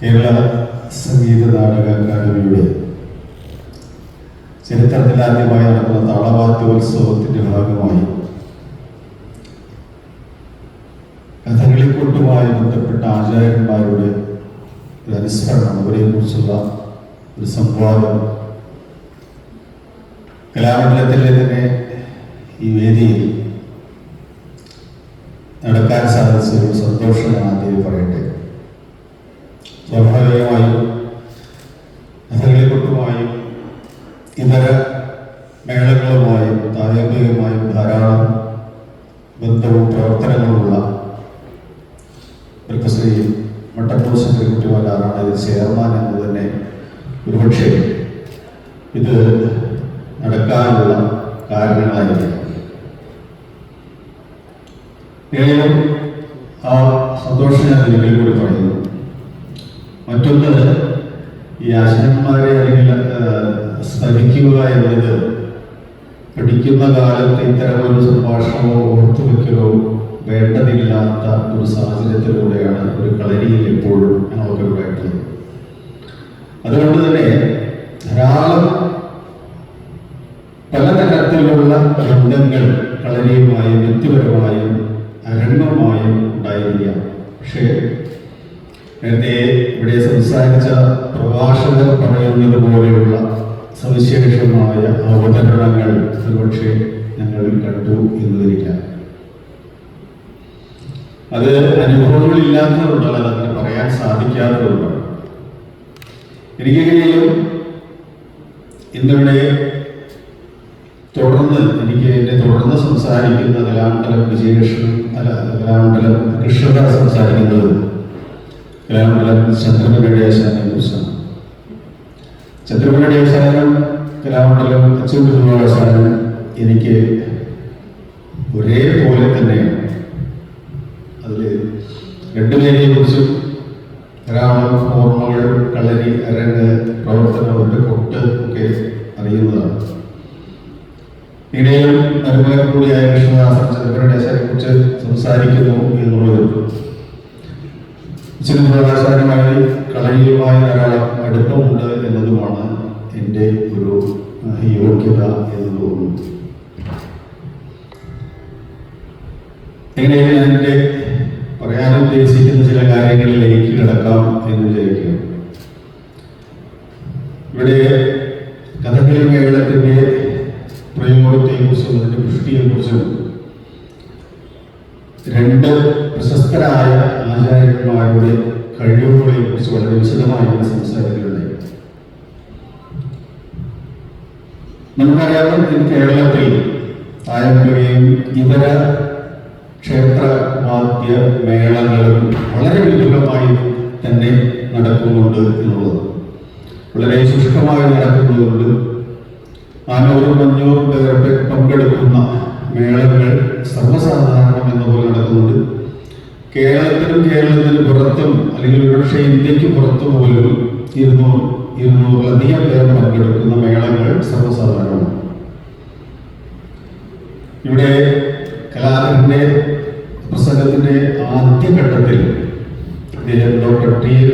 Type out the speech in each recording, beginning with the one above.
കേരള സംഗീത നാടക അക്കാദമിയുടെ ചരിത്രത്തിൽ ആദ്യമായി നടക്കുന്ന താളവാദ്യോത്സവത്തിന്റെ ഭാഗമായി കഥകളിക്കൂട്ടുമായി ബന്ധപ്പെട്ട ആചാര്യന്മാരുടെ ഒരു അനുസ്മരണം അവരെ കുറിച്ചുള്ള ഒരു സംവാദം. കലാമണ്ഡലത്തിലെ തന്നെ ഈ വേദിയിൽ നടക്കാൻ സാധിച്ച ഒരു സന്തോഷം ഞാൻ ആദ്യം പറയട്ടെ സ്വാഭാവികമായും കഥകളിക്കൊട്ടുമായും ഇതര മേളകളുമായും താരമ്പികമായും ധാരാളം ബന്ധവും പ്രവർത്തനങ്ങളുമുള്ള വൃക്കശ്രീ മട്ടപ്പൂർ മട്ടന്നൂർ ശങ്കരക്കുട്ടിമാരാണ് ഇത് ചെയർമാൻ എന്ന് തന്നെ ഒരുപക്ഷെ ഇത് നടക്കാനുള്ള കാരണങ്ങളായിരിക്കും ആ സന്തോഷം ഞാൻ ഒരിക്കൽ കൂടി പറയുന്നു മറ്റൊന്ന് ഈ ആശാന്മാരെ അല്ലെങ്കിൽ സ്മരിക്കുക എന്നത് പഠിക്കുന്ന കാലത്ത് ഇത്തരം ഒരു സംഭാഷണമോ ഓർത്തുവെക്കലോ വേണ്ടതില്ലാത്ത ഒരു സാഹചര്യത്തിലൂടെയാണ് ഒരു കളരിയിൽ എപ്പോഴും ഞങ്ങൾക്ക് ഉണ്ടായിട്ടുള്ളത് അതുകൊണ്ട് തന്നെ ധാരാളം പലതരത്തിലുള്ള ബന്ധങ്ങൾ കളരിയുമായും വ്യക്തിപരമായും അരങ്ങുമായും ഉണ്ടായിരിക്കാം. പക്ഷേ നേരത്തെ ഇവിടെ സംസാരിച്ച പ്രഭാഷകർ പറയുന്നത് പോലെയുള്ള സവിശേഷമായ അവതരണങ്ങൾ ഒരുപക്ഷെ ഞങ്ങൾ കണ്ടു എന്ന് വരിക്കാം അത് അനുഭവങ്ങളില്ലാത്തതുകൊണ്ടാണ് അതങ്ങനെ പറയാൻ സാധിക്കാത്തതുകൊണ്ടാണ് എനിക്കെങ്ങനെയും ഇന്നിവിടെ തുടർന്ന് എനിക്ക് എന്നെ തുടർന്ന് സംസാരിക്കുന്ന കലാമണ്ഡലം വിജയകൃഷ്ണൻ അല്ല കലാമണ്ഡലം കൃഷ്ണദാസ് സംസാരിക്കുന്നത് കലാമണ്ഡലം ചന്ദ്രമലയുടെ ആശാനെ ദിവസമാണ് ചന്ദ്രമലയുടെ ആശാനം കലാമണ്ഡലം അച്ചുവിന്റെ ആശാനം എനിക്ക് ഒരേപോലെ തന്നെയാണ് അതിൽ രണ്ടുപേരെയും കുറിച്ചും ധാരാളം ഓർമ്മകൾ കളരി അരങ്ങ് പ്രവർത്തനം അവരുടെ കൊട്ട് ഒക്കെ അറിയുന്നതാണ് ഇടയിലും അനുഭവം കൂടിയായ കൃഷ്ണദാസൻ ചന്ദ്രനേശനെ കുറിച്ച് സംസാരിക്കുന്നു എന്നുള്ളത് ചിത്രപ്രകാശനുമായി കളരിയുമായി ധാരാളം അടുപ്പമുണ്ട് എന്നതുമാണ് എന്റെ ഒരു ആ, യോഗ്യത എന്ന് തോന്നുന്നു എങ്ങനെയാണ് ഞാൻ എന്റെ പറയാൻ ഉദ്ദേശിക്കുന്ന ചില കാര്യങ്ങളിലേക്ക് കിടക്കാം എന്ന് വിചാരിക്കുക ഇവിടെ കഥകളി മേളത്തിന്റെ പ്രയോഗത്തെക്കുറിച്ചും അതിന്റെ പുഷ്ടിയെക്കുറിച്ചും രണ്ട് പ്രശസ്തരായ ആചാര്യന്മാരുടെ കഴിവുകളെ കുറിച്ച് വളരെ വിശദമായി ഇവിടെ സംസാരിക്കുന്നുണ്ടായി നമുക്കറിയാം ഇന്ന് കേരളത്തിൽ തായമ്പുകയും ഇതര ക്ഷേത്ര വാദ്യ മേളങ്ങളും വളരെ വിപുലമായി തന്നെ നടക്കുന്നുണ്ട് എന്നുള്ളത്. വളരെ ശുഷ്കമായി നടക്കുന്നതുകൊണ്ട് നാനൂറും അഞ്ഞൂറും പേരൊക്കെ പങ്കെടുക്കുന്ന മേളകൾ സർവസാധാരണം എന്ന പോലെ നടക്കുന്നുണ്ട്. കേരളത്തിനും കേരളത്തിന് പുറത്തും അല്ലെങ്കിൽ ഒരുപക്ഷെ ഇന്ത്യയ്ക്ക് പുറത്തും പോലും ഇരുന്നൂറ് ഇരുന്നൂറിലധികം പേർ പങ്കെടുക്കുന്ന മേളകൾ സർവസാധാരണമാണ്. ഇവിടെ കലാകാരന്റെ പ്രസംഗത്തിന്റെ ആദ്യഘട്ടത്തിൽ ഡോക്ടർ ടി എൻ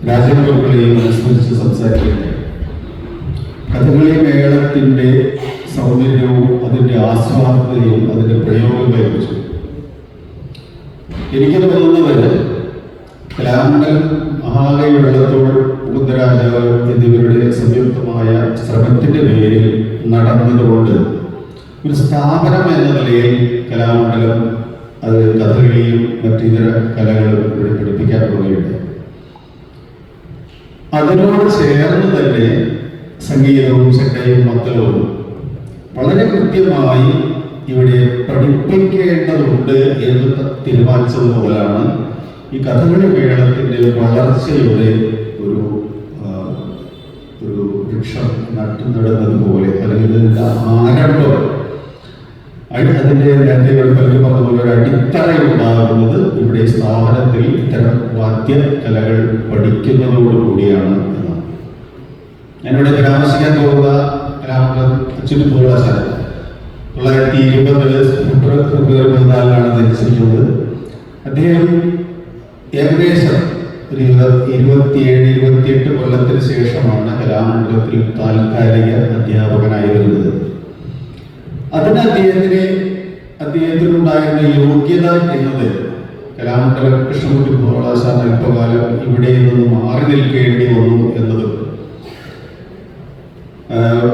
രാജഗുരുക്കളെയും അനുസ്മരിച്ച് സംസാരിക്കുന്നത് കഥകളി മേളത്തിന്റെ സൗന്ദര്യവും അതിന്റെ ആസ്വാദനയും അതിന്റെ പ്രയോഗങ്ങളെ കുറിച്ചു എനിക്ക് തോന്നുന്നത് കലാമണ്ഡൽ മഹാകവി വെള്ളത്തോൾ മുകുന്ദരാജാവ് എന്നിവരുടെ സംയുക്തമായ ശ്രമത്തിന്റെ പേരിൽ നടന്നതുകൊണ്ട് ഒരു സ്ഥാപനം എന്ന നിലയിൽ കലാമണ്ഡലം അത് കഥകളിയും മറ്റിതര കലകളും ഇവിടെ പഠിപ്പിക്കാൻ തുടങ്ങിയിട്ടുണ്ട് അതിനോട് ചേർന്ന് തന്നെ സംഗീതവും ചട്ടയും മക്കളും വളരെ കൃത്യമായി ഇവിടെ പഠിപ്പിക്കേണ്ടതുണ്ട് എന്ന് തീരുമാനിച്ചതുപോലാണ് ഈ കഥകളി മേളത്തിന്റെ വളർച്ചയുടെ ഒരു ഒരു വൃക്ഷം നട്ടു നടുന്നത് പോലെ അല്ലെങ്കിൽ ആരംഭം. അതിന്റെ നേരത്തെ പറഞ്ഞതുപോലെ ഒരു അടിത്തറ ഉണ്ടാകുന്നത് ഇവിടെ സ്ഥാപനത്തിൽ ഇത്തരം വാദ്യ കലകൾ പഠിക്കുന്നതോടുകൂടിയാണ് എന്നാണ്. ഞാനിവിടെ പരാമർശിക്കാൻ പോകുന്ന കലാമണ്ഡലം അച്യുതി പൂർവാചാര്യ തൊള്ളായിരത്തി ഇരുപതിൽ ഫെബ്രുവരി പതിനാലിനാണ് ജനിച്ചിരിക്കുന്നത്. അദ്ദേഹം ഏകദേശം ഒരു ഇരുപ- ഇരുപത്തിയേഴ് ഇരുപത്തിയെട്ട് കൊല്ലത്തിന് ശേഷമാണ് കലാമണ്ഡലത്തിൽ താൽക്കാലിക അധ്യാപകനായി വരുന്നത്. അതിന് അദ്ദേഹത്തിന് അദ്ദേഹത്തിനുണ്ടായിരുന്ന യോഗ്യത എന്നത് കലാമണ്ഡലം കൃഷ്ണമൂർത്തി പ്രവാസാൻ അല്പകാലം ഇവിടെ നിന്ന് മാറി നിൽക്കേണ്ടി വന്നു എന്നത്. ആഹ്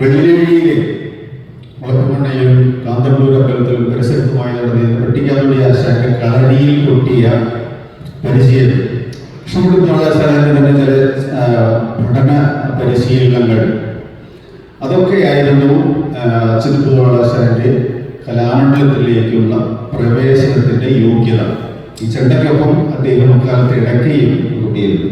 വെള്ളിഴിയിലെ മുളക്കുമണ്ണയിലും കാന്തല്ലൂർ അമ്പലത്തിലും പരിസരത്തുമായി നടന്നിരുന്ന വെട്ടിക്കാതുടി ആശാന്റെ കളരിയിൽ കൊട്ടിയ പരിശീലനം കൃഷ്ണമൂർത്തി പ്രവാസാന്റെ തന്നെ ചില പഠന പരിശീലനങ്ങൾ അതൊക്കെയായിരുന്നു അച്യുതപുരവാളാശാന്റെ കലാമണ്ഡലത്തിലേക്കുള്ള പ്രവേശനത്തിന്റെ യോഗ്യത. ഈ ചെണ്ടയ്ക്കൊപ്പം അദ്ദേഹം അക്കാലത്ത് ഇടയ്ക്കുകയും കൂട്ടിയിരുന്നു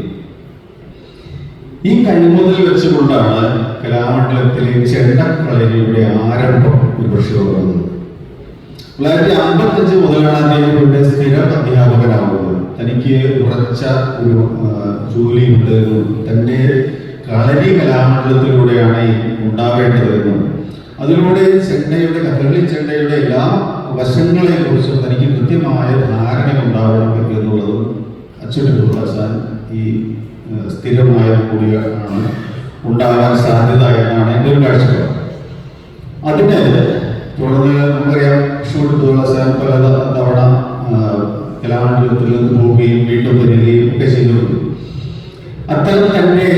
ഈ കൈമുതൽ വെച്ചുകൊണ്ടാണ് കലാമണ്ഡലത്തിലെ ചെണ്ടക്കളരിയുടെ ആരംഭം ഒരു പക്ഷേ തുടങ്ങുന്നത് തൊള്ളായിരത്തി അമ്പത്തഞ്ച് മുതലാണ് അദ്ദേഹം ഇവിടെ സ്ഥിര അധ്യാപകനാവുന്നത് തനിക്ക് ഉറച്ച ഒരു ജോലിയുണ്ട്. തന്റെ കളരി കലാമണ്ഡലത്തിലൂടെയാണ് ഈ ഉണ്ടാവേണ്ടതെന്നും അതിലൂടെ ചെണ്ടയുടെ കഥകളി ചെണ്ടയുടെ എല്ലാ വശങ്ങളെ കുറിച്ചും തനിക്ക് കൃത്യമായ ധാരണ ഉണ്ടാവണം എന്നുള്ളതും അച്യുതൻ ഈ ആ, സ്ഥിരമായ കൂടിയാണ് ഉണ്ടാകാൻ സാധ്യത എന്നാണ് എന്റെ ഒരു കാഴ്ചപ്പാട്. അതിന് തുടർന്ന് നമുക്കറിയാം ഷൂട്ടുള്ള സാൻ പല തവണ കലാമണ്ഡലത്തിൽ നിന്ന് പോവുകയും വീണ്ടും വരികയും ഒക്കെ ചെയ്തിട്ടുണ്ട്. അത്തരം തന്റെ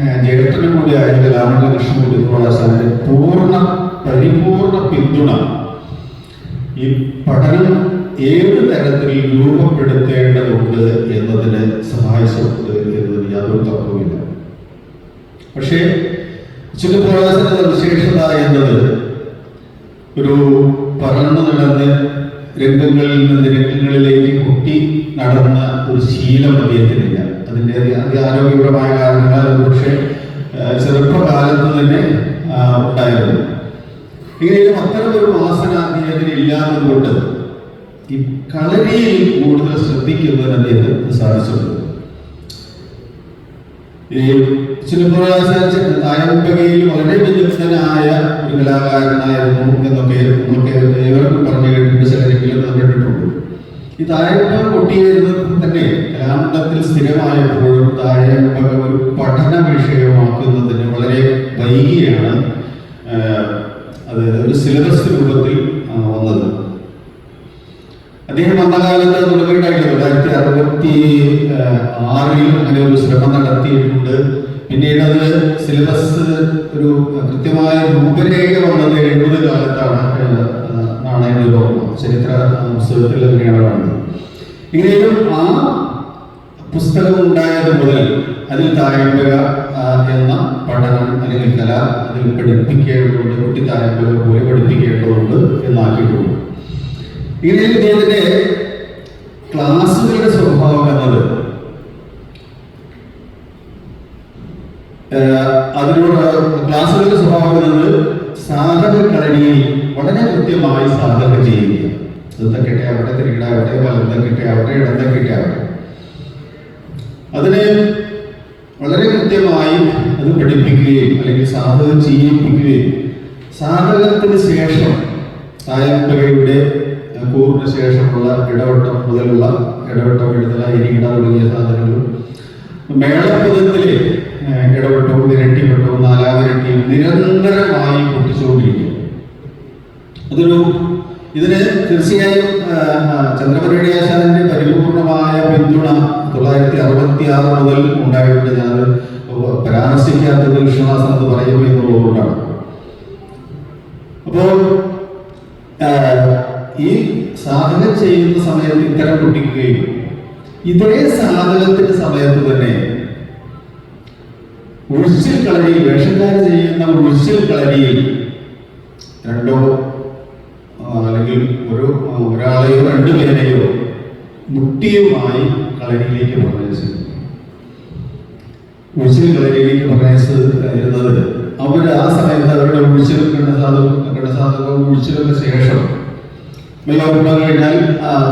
ആ, കൂടി കൂടിയായ കലാമണ്ഡല കൃഷ്ണൻ തുളസാന്റെ പൂർണ പരിപൂർണ പിന്തുണ. ഈ പഠനം ഏത് തരത്തിൽ രൂപപ്പെടുത്തേണ്ടതുണ്ട് എന്നതിന് സഹായിച്ചിട്ടുണ്ട് എന്നതിന് യാതൊരു തർക്കവുമില്ല. പക്ഷേ ചില ചിലപ്രവാസത്തിന്റെ വിശേഷത എന്നത് ഒരു പറന്നു നടന്ന് രംഗങ്ങളിൽ നിന്ന് രംഗങ്ങളിലേക്ക് കുട്ടി നടന്ന ഒരു ശീലം അദ്ദേഹത്തിനില്ല. അതി ആരോഗ്യപരമായ കാരണങ്ങളാൽ അത് പക്ഷേ ചെറുപ്പകാലത്ത് തന്നെ ഉണ്ടായിരുന്നു എങ്കിലും അത്തരം ഒരു വാസന അദ്ദേഹത്തിന് ഇല്ലാത്തത് കൊണ്ട് ഈ കളരിയിൽ കൂടുതൽ ശ്രദ്ധിക്കുന്നതിന് അദ്ദേഹത്തിന് സാധിച്ചിട്ടുണ്ട്. ഈ വളരെ വിദഗ്ധനായ ഒരു കലാകാരനായിരുന്നു എന്നൊക്കെ നമുക്ക് ഏവർക്കും പറഞ്ഞു കേട്ടിട്ട് ചിലരെങ്കിലും നാം കേട്ടിട്ടുണ്ട് ഈ തായമ്പക കൊട്ടിയിരുന്നത് തന്നെ കലാമണ്ഡലത്തിൽ സ്ഥിരമായപ്പോഴും തായമ്പക ഒരു പഠന വിഷയമാക്കുന്നതിന് വളരെ വൈകിയാണ് അത് ഒരു സിലബസ് രൂപത്തിൽ വന്നത്. അദ്ദേഹം വന്ന കാലത്ത് തുടങ്ങിയിട്ടായിട്ട് തൊള്ളായിരത്തി അറുപത്തി ആറിൽ അങ്ങനെ ഒരു ശ്രമം നടത്തിയിട്ടുണ്ട്. പിന്നീട് അത് സിലബസ് ഒരു കൃത്യമായ രൂപരേഖ വന്നത് എഴുപത് കാലത്താണ് ഓർമ്മ ചരിത്ര പുസ്തകത്തിൽ അങ്ങനെയാണ് ഇങ്ങനെയും ആ പുസ്തകം ഉണ്ടായത് മുതൽ അതിൽ താരമ്പക എന്ന പഠനം അല്ലെങ്കിൽ കല അതിൽ പഠിപ്പിക്കേണ്ടതുണ്ട് കുട്ടി താരമ്പക പോലെ പഠിപ്പിക്കേണ്ടതുണ്ട് എന്നാക്കിയിട്ടുണ്ട്. ഇങ്ങനെ ഇദ്ദേഹത്തിന്റെ ക്ലാസ്സുകളുടെ സ്വഭാവം എന്നത് അതിനോട് ക്ലാസ്സുകളുടെ സ്വഭാവം എന്നത് സാധക കളരിയിൽ വളരെ കൃത്യമായി സാധക ചെയ്യുക ഇടത്തക്കിട്ടെ അവിടെ തിരികിടാവട്ടെ വലന്തക്കിട്ടെ അവിടെ ഇടന്തക്കിട്ടെ കിട്ടിയാവട്ടെ അതിനെ വളരെ കൃത്യമായി അത് പഠിപ്പിക്കുകയും അല്ലെങ്കിൽ സാധകം ചെയ്യിപ്പിക്കുകയും സാധകത്തിന് ശേഷം തായമ്പകയുടെ കൂറിന് ശേഷമുള്ള ഇടവട്ടം മുതലുള്ള ഇടവട്ടം എഴുതല ഇരികിട തുടങ്ങിയ സാധനങ്ങളും മേളപ്പുതത്തിലെ ഇടവട്ടവും ഇരട്ടിവട്ടവും നാലാമിരട്ടിയും നിരന്തരമായി പൊട്ടിച്ചുകൊണ്ടിരിക്കുക അതൊരു ഇതിന് തീർച്ചയായും ചന്ദ്രപുരയുടെ ആശാന്റെ പരിപൂർണമായ പിന്തുണ തൊള്ളായിരത്തി അറുപത്തി ആറ് മുതൽ ഉണ്ടായിട്ടുണ്ട്. ഞാൻ പരാമർശിക്കാത്തത് വിശ്വാസം എന്ന് പറയും എന്നുള്ളതുകൊണ്ടാണ്. അപ്പോൾ ഈ സാധനം ചെയ്യുന്ന സമയത്ത് ഇത്തരം പൊട്ടിക്കുകയും ഇതേ സാധനത്തിന്റെ സമയത്ത് തന്നെ ഉഴിച്ചിൽ കളരിയിൽ വേഷക്കാർ ചെയ്യുന്ന ഉഴിച്ചിൽ കളരിയിൽ രണ്ടോ അല്ലെങ്കിൽ ഒരു ഒരാളെയോ രണ്ടു പേരെയോ മുട്ടിയുമായി കളരിയിലേക്ക് പ്രവേശിക്കും ഉഴിച്ചിൽ കളരിയിലേക്ക് പ്രവേശിച്ചിരുന്നത് അവർ ആ സമയത്ത് അവരുടെ ഉഴിച്ചിലും കിണസാധവും കിണസാധകവും ഉഴിച്ചിലൊക്കെ ശേഷം വെള്ളം കഴിഞ്ഞാൽ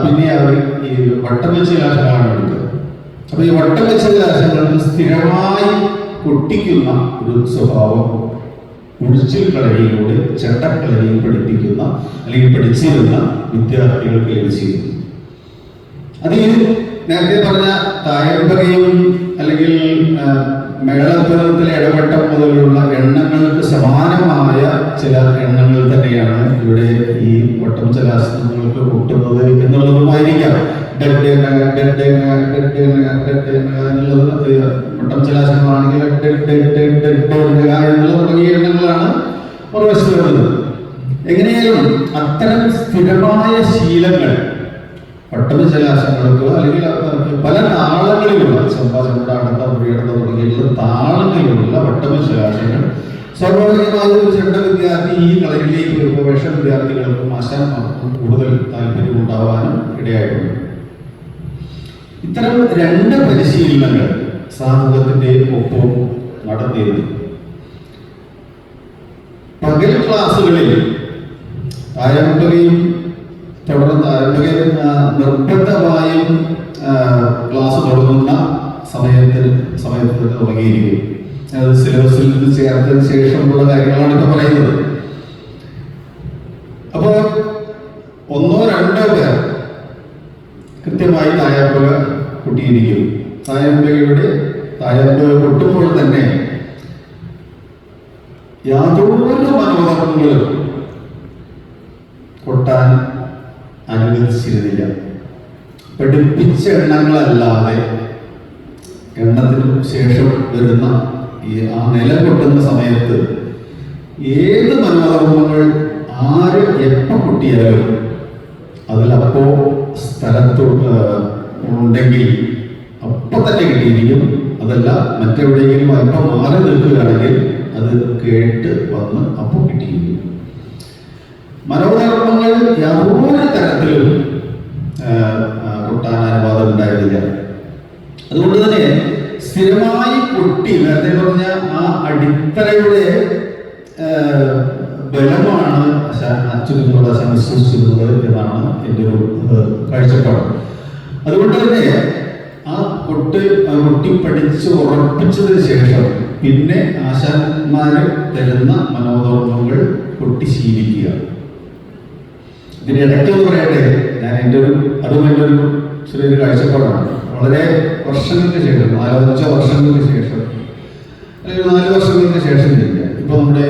പിന്നെ അവർ ഈ വട്ടം വെച്ച കലാശങ്ങളാണ് എടുക്കുക അപ്പൊ ഈ വട്ടം വെച്ച സ്ഥിരമായി പൊട്ടിക്കുന്ന ഒരു സ്വഭാവം ഉഴിച്ചിൽ കളരിയിലൂടെ ചെണ്ടക്കളരിയിൽ പഠിപ്പിക്കുന്ന അല്ലെങ്കിൽ പഠിച്ചിരുന്ന വിദ്യാർത്ഥികൾക്ക് ലഭിച്ചിരുന്നു. അത് നേരത്തെ പറഞ്ഞ തായമ്പകയും അല്ലെങ്കിൽ ഇടപെട്ട ഇടപെട്ടം മുതലുള്ള എണ്ണങ്ങൾക്ക് സമാനമായ ചില എണ്ണങ്ങൾ തന്നെയാണ് ഇവിടെ ഈ വട്ടം ചലാസനങ്ങൾക്ക് കൂട്ടുന്നത് എന്നുള്ളതുമായിരിക്കാം. എന്നുള്ളത് വട്ടം എണ്ണ എന്നുള്ള തുടങ്ങിയ മറുവശത്ത് വരുന്നത് എങ്ങനെയാലും അത്തരം സ്ഥിരമായ ശീലങ്ങൾ പട്ടണ ജലാശയങ്ങൾക്ക് അല്ലെങ്കിൽ പല താളങ്ങളിലുള്ള സംഭാഷണ അടുത്ത മുറിയടക്ക തുടങ്ങിയിട്ടുള്ള താളങ്ങളിലുള്ള പട്ടണ ജലാശയങ്ങൾ സ്വാഭാവികമായി ഒരു ചെണ്ട വിദ്യാർത്ഥി ഈ കളരിയിലേക്ക് വരുമ്പോൾ വേഷ വിദ്യാർത്ഥികൾക്കും ആശാന്മാർക്കും കൂടുതൽ താല്പര്യം ഉണ്ടാവാനും ഇടയായിട്ടുണ്ട്. ഇത്തരം രണ്ട് പരിശീലനങ്ങൾ സാമൂഹത്തിന്റെ ഒപ്പം നടത്തിയിരുന്നു. പകൽ ക്ലാസ്സുകളിൽ ആരംഭകയും തുടർന്ന് ആരംഭകയും നിർബന്ധമായും ക്ലാസ് തുടങ്ങുന്ന സമയത്തിന് സമയത്ത് തുടങ്ങിയിരിക്കും അത് സിലബസിൽ നിന്ന് ചേർത്തതിന് ശേഷമുള്ള കാര്യങ്ങളാണ് ഇപ്പൊ പറയുന്നത്. അപ്പോൾ ഒന്നോ രണ്ടോ പേർ കൃത്യമായി തായമ്പക കൂട്ടിയിരിക്കും. തായമ്പകയുടെ തായമ്പക കൊട്ടുമ്പോൾ തന്നെ യാതൊരു മനോധർമ്മങ്ങളും കൊട്ടാൻ അനുവദിച്ചിരുന്നില്ല. പഠിപ്പിച്ച എണ്ണങ്ങളല്ലാതെ എണ്ണത്തിന് ശേഷം വരുന്ന ഈ ആ നില കൊട്ടുന്ന സമയത്ത് ഏത് മനോധർമ്മങ്ങൾ ആര് എപ്പം കുട്ടിയാലും അതിലപ്പോ സ്ഥലത്ത് ഉണ്ടെങ്കിൽ അപ്പം തന്നെ കിട്ടിയിരിക്കും. അതല്ല മറ്റെവിടെയെങ്കിലും അല്പം മാറി നിൽക്കുകയാണെങ്കിൽ അത് കേട്ട് വന്ന് അപ്പോൾ കിട്ടിയിരിക്കും. മനോധർമ്മങ്ങൾ യാതൊരു തരത്തിലും കൊട്ടാൻ അനുവാദം ഉണ്ടായിരുന്നില്ല. അതുകൊണ്ട് തന്നെ സ്ഥിരമായി കൊട്ടി നേരത്തെ പറഞ്ഞ ആ അടിത്തറയുടെ ബലമാണ് അച്യുതനോട് വിശ്വസിച്ചിരുന്നത് എന്നാണ് എന്റെ ഒരു കാഴ്ചപ്പാട്. അതുകൊണ്ട് തന്നെ ആ കൊട്ട് കൊട്ടി പഠിച്ച് ഉറപ്പിച്ചതിന് ശേഷം പിന്നെ ആശാന്മാര് തരുന്ന മനോധർമ്മങ്ങൾ കൊട്ടി ശീലിക്കുക. ഇതിന് ഇടയ്ക്കെന്ന് പറയട്ടെ ഞാൻ എന്റെ ഒരു അതും എന്റെ ഒരു ചെറിയൊരു കാഴ്ചപ്പാടാണ്. വളരെ വർഷങ്ങൾക്ക് ശേഷം നാലോ അഞ്ചോ വർഷങ്ങൾക്ക് ശേഷം അല്ലെങ്കിൽ നാല് വർഷങ്ങൾക്ക് ശേഷം ഇല്ല. ഇപ്പൊ നമ്മുടെ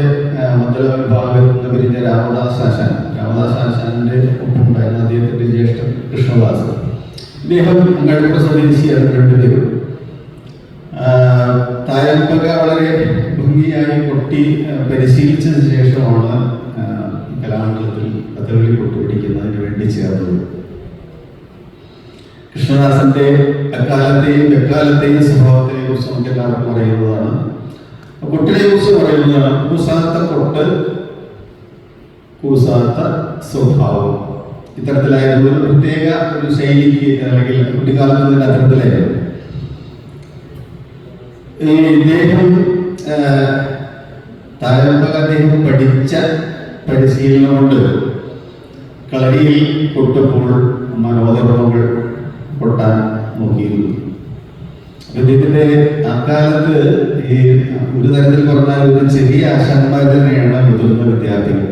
മദ്ദള വിഭാഗത്തിൽ നിന്ന് പിരിഞ്ഞ രാമദാസ് ആശാൻ രാമദാസ് ആശാന്റെ ഒപ്പുണ്ടായിരുന്ന അദ്ദേഹത്തിന്റെ ജ്യേഷ്ഠൻ കൃഷ്ണദാസ്. ഇദ്ദേഹം അങ്ങാടിപ്പുറ സ്വദേശിയാണ് രണ്ടുപേരും. തായമ്പക വളരെ ഭംഗിയായി കൊട്ടി പരിശീലിച്ചതിന് ശേഷമാണ് കലാമണ്ഡലത്തിൽ കഥകളി കൊട്ടുപിടിക്കുന്നതിന് വേണ്ടി ചേർന്നത്. കൃഷ്ണദാസന്റെ അക്കാലത്തെയും എക്കാലത്തെയും സ്വഭാവത്തെ കുറിച്ച് നമുക്ക് എല്ലാവർക്കും അറിയുന്നതാണ്. കൊട്ടിനെ കുറിച്ച് പറയുന്നതാണ് കൂസാത്ത കൊട്ടൽ കൂസാത്ത സ്വഭാവം. ഇത്തരത്തിലായിരുന്നു ഒരു പ്രത്യേക ഒരു ശൈലിക്ക് അല്ലെങ്കിൽ കുട്ടിക്കാലത്ത് തന്നെ അത്തരത്തിലായിരുന്നു. ഇദ്ദേഹം താരമ്പക അദ്ദേഹം പഠിച്ച പരിശീലനം കൊണ്ട് കളരിയിൽ കൊട്ടപ്പോൾ മനോധർമ്മങ്ങൾ കൊട്ടാൻ നോക്കിയിരുന്നു. ഇതിന്റെ അക്കാലത്ത് ഈ ഒരു തരത്തിൽ പറഞ്ഞാൽ ഒരു ചെറിയ ആശാന്മാർ തന്നെയാണ് മുതിർന്ന വിദ്യാർത്ഥികൾ.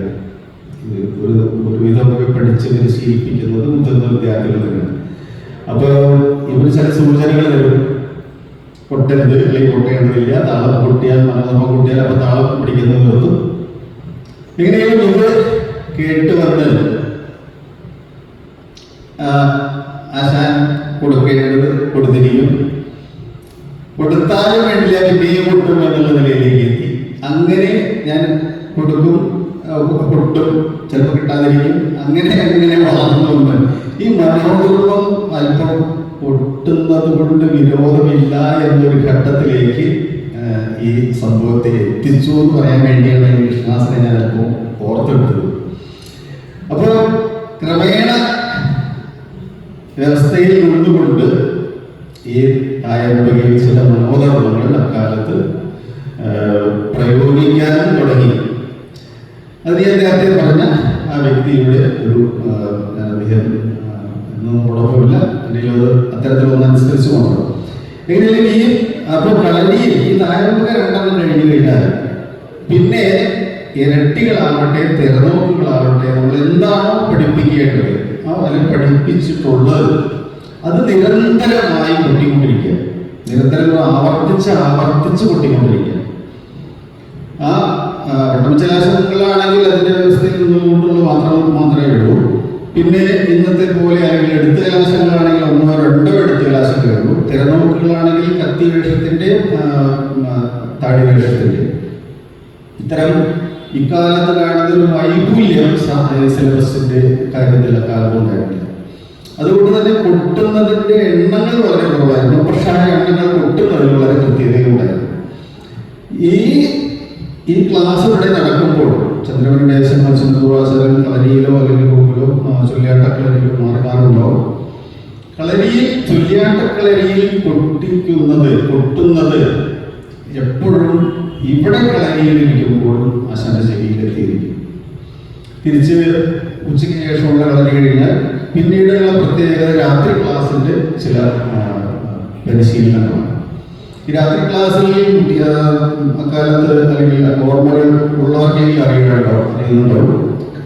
ഒരു ഒരുവിധമൊക്കെ പഠിച്ച് പരിശീലിപ്പിക്കുന്നത് മുതിർന്ന വിദ്യാർത്ഥികൾ തന്നെയാണ്. അപ്പൊ ഇവർ ചില സൂചനകൾ തരും. കൊട്ടരുത് അല്ലെങ്കിൽ കൊട്ടേണ്ടതില്ല താളം പൊട്ടിയാൽ മനോധർമ്മം കൊട്ടിയാൽ അപ്പൊ താളം പിടിക്കുന്നത് നിർത്തും. എങ്ങനെയും ഇത് കേട്ട് വന്ന് ആശാൻ കൊടുക്കേണ്ടത് കൊടുത്തിരിക്കും. കൊടുത്താലും വേണ്ടില്ല പിന്നെയും കൊടുക്കും എന്നുള്ള നിലയിലേക്ക് എത്തി. അങ്ങനെ ഞാൻ കൊടുക്കും കൊടുക്കും ചിലപ്പോൾ കിട്ടാതിരിക്കും. അങ്ങനെ അങ്ങനെ വളർന്നുകൊണ്ട് ഈ മനോധർമ്മം അല്പം പൊട്ടുന്നത് കൊണ്ട് വിരോധമില്ല എന്നൊരു ഘട്ടത്തിലേക്ക് ഈ സംഭവത്തെ എത്തിച്ചു എന്ന് പറയാൻ വേണ്ടിയാണ് ഈ കൃഷ്ണാസനെ ഞാൻ അല്പം എങ്ങനെയാലും ഈ അപ്പൊ കളരിയിൽ ഈ തായമ്പക രണ്ടെണ്ണം കഴിഞ്ഞു കഴിഞ്ഞാൽ പിന്നെ ഇരട്ടികളാവട്ടെ തിരനോക്കുകളാവട്ടെ നമ്മൾ എന്താണോ പഠിപ്പിക്കേണ്ടത് ആ വല പഠിപ്പിച്ചിട്ടുള്ളത് അത് നിരന്തരമായി കൊട്ടിക്കൊണ്ടിരിക്കുക നിരന്തരം ആവർത്തിച്ച് ആവർത്തിച്ച് കൊട്ടിക്കൊണ്ടിരിക്കുക ആ പട്ടമച്ചലാശങ്ങളാണെങ്കിൽ അതിന്റെ വ്യവസ്ഥയിൽ നിന്നുകൊണ്ടുള്ള മാത്രം മാത്രമേ ഉള്ളൂ. പിന്നെ ഇന്നത്തെ പോലെ അല്ലെങ്കിൽ എടുത്ത കലാശങ്ങളാണെങ്കിൽ ഒന്നോ രണ്ടോ എടുത്ത കലാശങ്ങളേ ഉള്ളൂ തിരനോക്കുകളാണെങ്കിൽ കത്തി ആ, താടി വേഷത്തിന്റെ ഇത്തരം ഇക്കാലത്ത് കാണുന്ന വൈപുല്യം സിലബസിന്റെ കാര്യത്തിൽ അക്കാലത്ത് അതുകൊണ്ട് തന്നെ കൊട്ടുന്നതിന്റെ എണ്ണങ്ങൾ വളരെ കുറവായിരുന്നു. പക്ഷേ ആ എണ്ണങ്ങൾ കൊട്ടുന്നതിൽ വളരെ കൃത്യതയുണ്ടായിരുന്നു ഈ ഈ ക്ലാസ് ഇവിടെ നടക്കുമ്പോൾ ചന്ദ്രവൻ ദേശങ്ങൾ ചന്ദ്രവാസകൻ കളരിയിലോ അല്ലെങ്കിൽ റൂമിലോ ചൊല്ലിയാട്ട കളരിയിലോ മാറുമാറുണ്ടോ കളരിയിൽ ചൊല്ലിയാട്ട കളരിയിൽ കൊട്ടിക്കുന്നത് കൊട്ടുന്നത് എപ്പോഴും ഇവിടെ കളരിയിൽ ഇരിക്കുമ്പോഴും അശാന്റെ ചെവിയിലെത്തിയിരിക്കും തിരിച്ച് ഉച്ചയ്ക്ക് ശേഷമുള്ള കളരി കഴിഞ്ഞാൽ പിന്നീടുള്ള പ്രത്യേകത രാത്രി ക്ലാസ്സിന്റെ ചില പരിശീലനങ്ങളാണ്. ഈ രാത്രി ക്ലാസ്സിൽ അക്കാലത്ത് അല്ലെങ്കിൽ ഓർമ്മകൾ ഉള്ളവർക്കെങ്കിൽ അറിയുന്നുണ്ടോ? അറിയുന്നുണ്ടോ?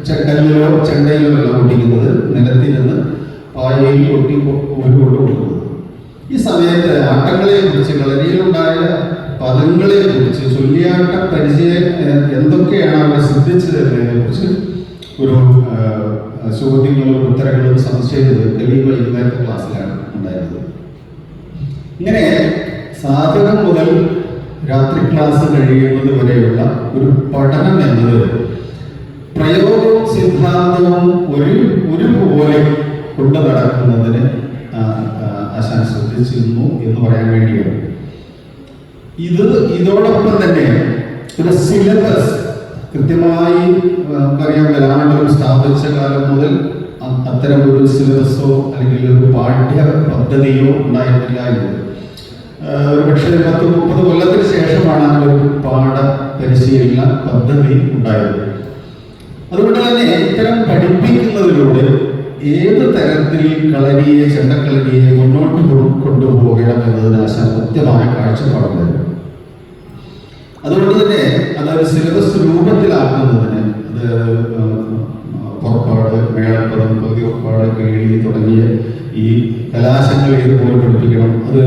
ചെക്കല്ലിലോ ചെണ്ടയിലോ എല്ലാം കുട്ടിക്കുന്നത് നിലത്തിരുന്ന് പായയിൽ കൊട്ടി കൊണ്ട് കൊടുക്കുന്നത് ഈ സമയത്ത് ആട്ടങ്ങളെ കുറിച്ച് കളരിയിലുണ്ടായ പദങ്ങളെ കുറിച്ച് ചൊല്ലിയാട്ട പരിചയം എന്തൊക്കെയാണ് അവർ ശ്രദ്ധിച്ചത് എന്നതിനെ കുറിച്ച് ഒരു ചോദ്യങ്ങളും ഉത്തരങ്ങളും സംശയം കലി വൈകുന്നേരത്തെ ക്ലാസ്സിലാണ് ഉണ്ടായിരുന്നത്. ഇങ്ങനെ സാധകം മുതൽ രാത്രി ക്ലാസ് കഴിയുന്നത് വരെയുള്ള ഒരു പഠനം എന്നത് പ്രയോഗവും സിദ്ധാന്തവും ഒരു ഒരുപോലെ കൊണ്ടു നടക്കുന്നതിന് ആ, ആ, ആശാൻ ശ്രദ്ധിച്ചിരുന്നു എന്ന് പറയാൻ വേണ്ടിയാണ്. ഇത് ഇതോടൊപ്പം തന്നെ ഒരു സിലബസ് കൃത്യമായി നമുക്കറിയാം കലാമണ്ഡലം സ്ഥാപിച്ച കാലം മുതൽ അത്തരം ഒരു സിലബസോ അല്ലെങ്കിൽ ഒരു പാഠ്യ പദ്ധതിയോ ഉണ്ടായിട്ടില്ല എന്നത് ഒരുപക്ഷെ ഒരു പക്ഷേ പത്ത് മുപ്പത് കൊല്ലത്തിന് ശേഷമാണ് അങ്ങനെ ഒരു പാഠ പരിശീലന പദ്ധതി ഉണ്ടായത്. അതുകൊണ്ട് തന്നെ ഇത്തരം പഠിപ്പിക്കുന്നതിലൂടെ ഏത് തരത്തിൽ കളരിയെ ചെണ്ടക്കളരിയെ മുന്നോട്ട് കൊണ്ടുപോകണം എന്നതിന് ആശാൻ കൃത്യമായ കാഴ്ചപ്പാടുണ്ടായിരുന്നു അതുകൊണ്ട് തന്നെ അതൊരു സിലബസ് രൂപത്തിലാക്കുന്നതിന് അത് പുറപ്പാട് മേളപ്പുറം പതിവുറപ്പാട് കേളി തുടങ്ങിയ ഈ കലാശങ്ങൾ ഏതുപോലെ പഠിപ്പിക്കണം അത്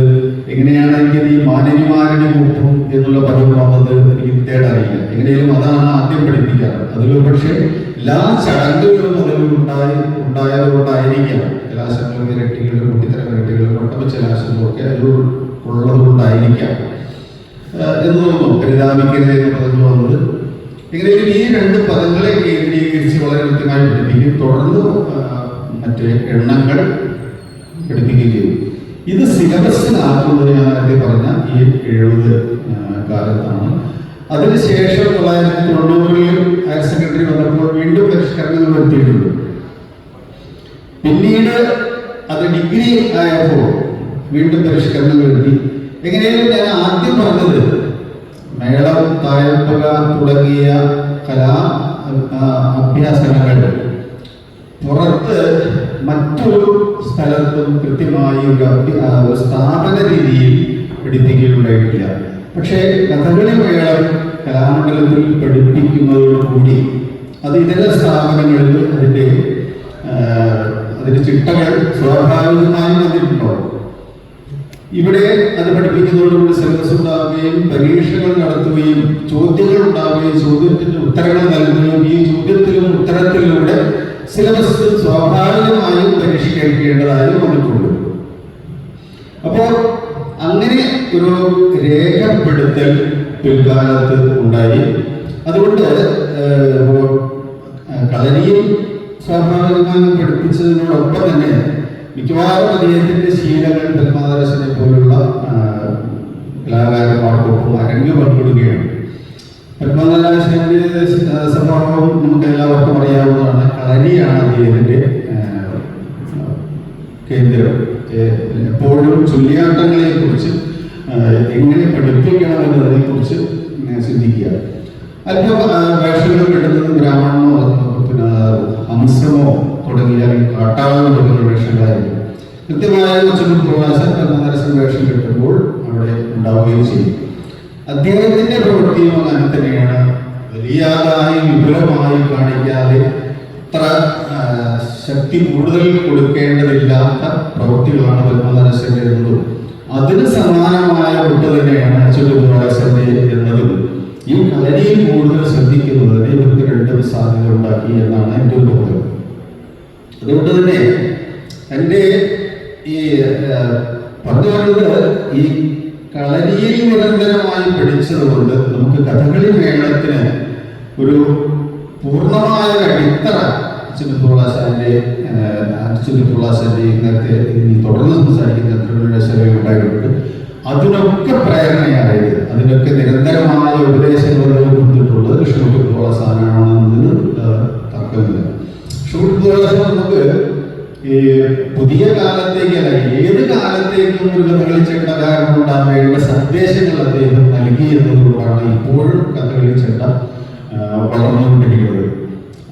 എങ്ങനെയാണ് എനിക്ക് ഈ മാനനിമാരണി കൂട്ടും എന്നുള്ള പദം വന്നത് എനിക്ക് തേടറിയില്ല എങ്ങനെയും അതാണ് ആദ്യം പഠിപ്പിക്കാറ്. അതിൽ പക്ഷേ എല്ലാ ചടങ്ങുകളും അതിൽ ഉണ്ടായി ഉണ്ടായതുകൊണ്ടായിരിക്കാം കലാശങ്ങളും ഇരട്ടികളും കുട്ടിത്തരം ഇരട്ടികളും ഒട്ടമിച്ച കലാശങ്ങളും ഒക്കെ അതിൽ ഉള്ളതുകൊണ്ടായിരിക്കാം. എന്ന് തോന്നുന്നു പരിതാപിക്കരുത് എന്ന് പറഞ്ഞു വന്നത്. എങ്ങനെയും ഈ രണ്ട് പദങ്ങളെ കേന്ദ്രീകരിച്ച് വളരെ കൃത്യമായി പഠിപ്പിക്കും. തുടർന്ന് മറ്റേ എണ്ണങ്ങൾ പഠിപ്പിക്കുകയും ചെയ്തു ഇത് സിലബസിലാക്കുന്നത് ഞാൻ നേരത്തെ പറഞ്ഞ ഈ എഴുപത് കാലത്താണ്. അതിനുശേഷം തൊള്ളായിരത്തി തൊണ്ണൂറുകളിൽ ഹയർ സെക്കൻഡറി വന്നപ്പോൾ വീണ്ടും പരിഷ്കരണങ്ങൾ വരുത്തിയിട്ടുണ്ട്. പിന്നീട് അത് ഡിഗ്രി ആയപ്പോൾ വീണ്ടും പരിഷ്കരണം വരുത്തി. എങ്ങനെയാണ് ഞാൻ ആദ്യം പറഞ്ഞത് മേളം തായപ്പക തുടങ്ങിയ കലാ അഭ്യാസങ്ങൾ പുറത്ത് മറ്റൊരു സ്ഥലത്തും കൃത്യമായി ഒരു സ്ഥാപന രീതിയിൽ പഠിപ്പിക്കുകയുണ്ടായിട്ടില്ല പക്ഷേ കഥകളി മേളം കലാമണ്ഡലത്തിൽ പഠിപ്പിക്കുന്നതോടുകൂടി അത് ഇതര സ്ഥാപനങ്ങളിൽ അതിന്റെ അതിന്റെ ചിട്ടകൾ സ്വാഭാവികമായും വന്നിട്ടുണ്ടോ? ഇവിടെ അത് പഠിപ്പിക്കുന്നതോടുകൂടി സിലബസ് ഉണ്ടാവുകയും പരീക്ഷകൾ നടത്തുകയും ചോദ്യങ്ങൾ ഉണ്ടാവുകയും ചോദ്യത്തിന് ഉത്തരങ്ങൾ നൽകുകയും ഈ ചോദ്യത്തിലും ഉത്തരത്തിലൂടെ സിലബസ് സ്വാഭാവികമായും പരീക്ഷിക്കേണ്ടതായും വന്നിട്ടുണ്ട്. അപ്പോൾ ഒരു രേഖപ്പെടുത്തൽ പിൽക്കാലത്ത് ഉണ്ടായി. അതുകൊണ്ട് കളരിയിൽ സ്വാഭാവികമായും പഠിപ്പിച്ചതിനോടൊപ്പം തന്നെ മിക്കവാറും അദ്ദേഹത്തിന്റെ ശീലങ്ങൾ പത്മനാഭരസനെ പോലുള്ള കലാകാരന്മാർക്കൊപ്പം അരങ്ങ് പങ്കിടുകയാണ്. പത്മനാഭരസന്റെ സ്വഭാവം നമുക്ക് എല്ലാവർക്കും അറിയാവുന്നതാണ്. കളരിയാണ് അദ്ദേഹത്തിന്റെ കേന്ദ്രം. എപ്പോഴും ചുല്ലിയാട്ടങ്ങളെ കുറിച്ച് എങ്ങനെ പഠിപ്പിക്കണം എന്നതിനെ കുറിച്ച് ചിന്തിക്കുക. അല്പം വേഷങ്ങൾ കിട്ടുന്നത് ബ്രാഹ്മണനോ പിന്നെ ഹംസമോ തുടങ്ങിയ കാട്ടാളനോ തുടങ്ങിയ വേഷങ്ങളായിരിക്കും കൃത്യമായ കൊച്ചു പ്രവാസം കർമ്മനരസം വേഷം കിട്ടുമ്പോൾ അവിടെ ഉണ്ടാവുകയും ചെയ്യും. അദ്ദേഹത്തിന്റെ പ്രവൃത്തിയും അങ്ങനെ തന്നെയാണ്. വലിയതായി വിപുലമായി കാണിക്കാതെ അത്ര ശക്തി കൂടുതൽ കൊടുക്കേണ്ടതില്ലാത്ത പ്രവൃത്തികളാണ് ബ്രഹ്മനരസം എന്നതും അതിന് സമാനമായ ഒട്ട് തന്നെയാണ് അച്യുതന്റെ എന്നതും ഈ കലരിയിൽ കൂടുതൽ ശ്രദ്ധിക്കുന്നതിന് ഇവർക്ക് രണ്ടും സാധ്യത ഉണ്ടാക്കി എന്നാണ് എന്റെ ഒരു ബോധം അതുകൊണ്ട് തന്നെ എന്റെ ഈ പറഞ്ഞത് ഈ കളരിയിൽ നിരന്തരമായി പഠിച്ചതുകൊണ്ട് നമുക്ക് കഥകളി മേളത്തിന് ഒരു പൂർണമായ അടിത്തറ അച്യുതപ്രവാസാന്റെ അച്യുതപ്രവാസാന്റെ നേരത്തെ ഇനി തുടർന്ന് സംസാരിക്കുന്ന കഥകളുടെ ശൈലി ഉണ്ടായിട്ടുണ്ട്. അതിനൊക്കെ പ്രേരണയായത് അതിനൊക്കെ നിരന്തരമായ ഉപദേശങ്ങൾ കൊടുത്തിട്ടുള്ളത് കൃഷ്ണകുട്ടി സാധനമാണെന്നതിന് തർക്കമില്ല. കൃഷ്ണകുട്ടി നമുക്ക് ഈ പുതിയ കാലത്തേക്കല്ല ഏത് കാലത്തേക്കും ഒരു കഥകളി കാരണം ഉണ്ടാവേണ്ട സന്ദേശങ്ങൾ അദ്ദേഹം നൽകി എന്നതുകൊണ്ടാണ് ഇപ്പോഴും കഥകളി ചെണ്ട വളർന്നുകൊണ്ടിരിക്കുന്നത്.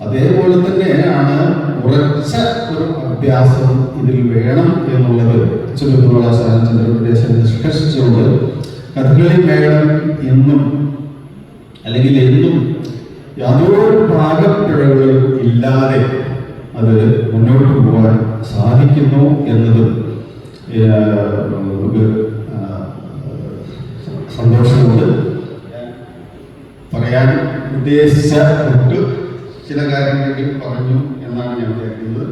അതേപോലെ തന്നെയാണ് ഉറച്ച ഒരു അഭ്യാസം ഇതിൽ വേണം എന്നുള്ളത് ചന്ദ്രപ്രദേശം നിഷ്കർഷിച്ചുകൊണ്ട് കഥകളി വേണം എന്നും അല്ലെങ്കിൽ എന്നും യാതൊരു പാകപ്പിഴകളും ഇല്ലാതെ അത് മുന്നോട്ട് പോകാൻ സാധിക്കുന്നു എന്നതും നമുക്ക് സന്തോഷമുണ്ട്. പറയാൻ ഉദ്ദേശിച്ച മറ്റ് ചില കാര്യങ്ങൾ പറഞ്ഞു എന്നാണ് ഞാൻ വിചാരിക്കുന്നത്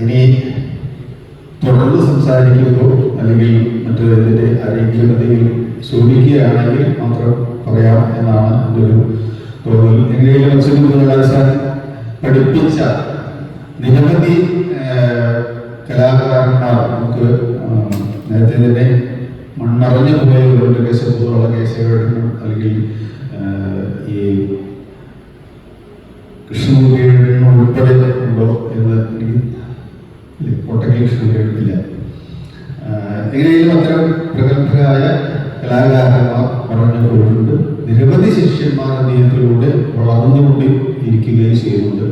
ഇനി തുടർന്ന് സംസാരിക്കുമ്പോൾ അല്ലെങ്കിൽ മറ്റു ഇതിന്റെ ആരെങ്കിലും എന്തെങ്കിലും ചോദിക്കുകയാണെങ്കിൽ മാത്രം പറയാം എന്നാണ് എന്റെ ഒരു തോന്നൽ. എങ്ങനെയെങ്കിലും മത്സ്യബന്ധനകലാശാല പഠിപ്പിച്ച നിരവധി കലാകാരന്മാർ നമുക്ക് നേരത്തെ തന്നെ മൺമറഞ്ഞു കേസ് കേശവ കേസുകളും അല്ലെങ്കിൽ ഏഹ്, ഈ കൃഷ്ണമൂർത്തിയുടെ ഉൾപ്പെടെ ഉണ്ടോ എന്ന് എനിക്ക് കോട്ടക്കൽ കൃഷ്ണമൂർത്തിയില്ല എങ്ങനെയും അത്തരം പ്രഗത്ഭരായ കലാകാരന്മാർ പറഞ്ഞുകൊണ്ട് നിരവധി ശിഷ്യന്മാർ അദ്ദേഹത്തിലൂടെ വളർന്നുകൊണ്ട് ഇരിക്കുകയും ചെയ്യുന്നുണ്ട്.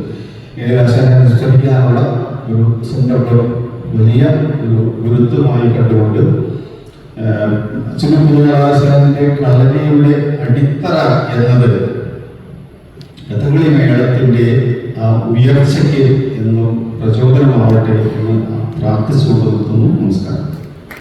ഏകദേശം അനുസരിക്കാനുള്ള ഒരു സന്ദർഭം വലിയ ഒരു ഗുരുത്വമായി കണ്ടുകൊണ്ട് അച്യുതപുരാശാന്റെ കളരിയുടെ അടിത്തറ എന്നത് കഥകളി മേളത്തിന്റെ ആ ഉയർച്ചയ്ക്ക് എന്നും പ്രചോദനമാവട്ടെ എന്ന് പ്രാർത്ഥിച്ചുകൊണ്ട് നിർത്തുന്നു. നമസ്കാരം.